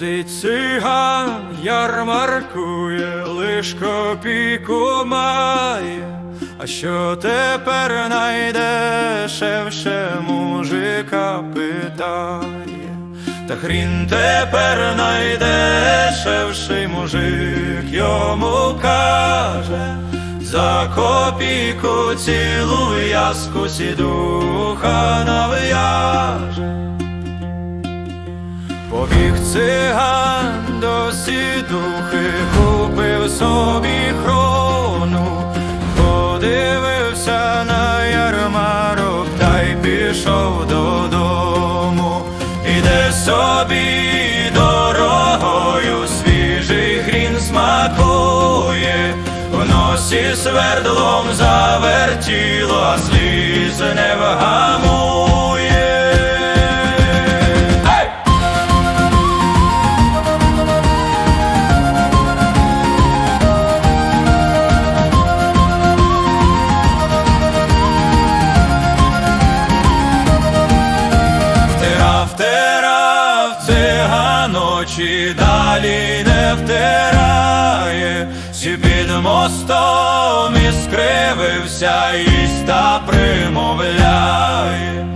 Ходить циган, ярмаркує, лиш копійку має, а що тепер найдешевше мужика питає, та хрін тепер найдешевший мужик йому каже, за копійку цілу яску сідуха нав'яже. До сідухи, купив собі хрону, подивився на ярмарок та й пішов додому. Іде собі дорогою, свіжий хрін смакує, в носі свердлом завертіло, а сліз не очі далі не втирає, Сі під мостом і скривився, примовляє.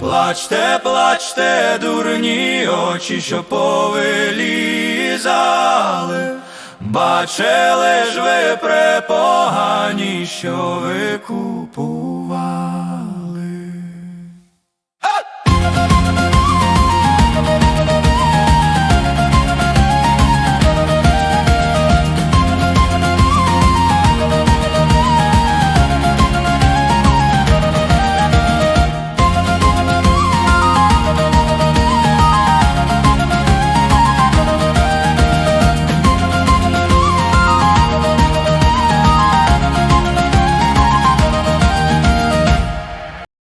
Плачте, плачте, дурні очі, що повилізали, бачили ж ви препогані, що ви купували.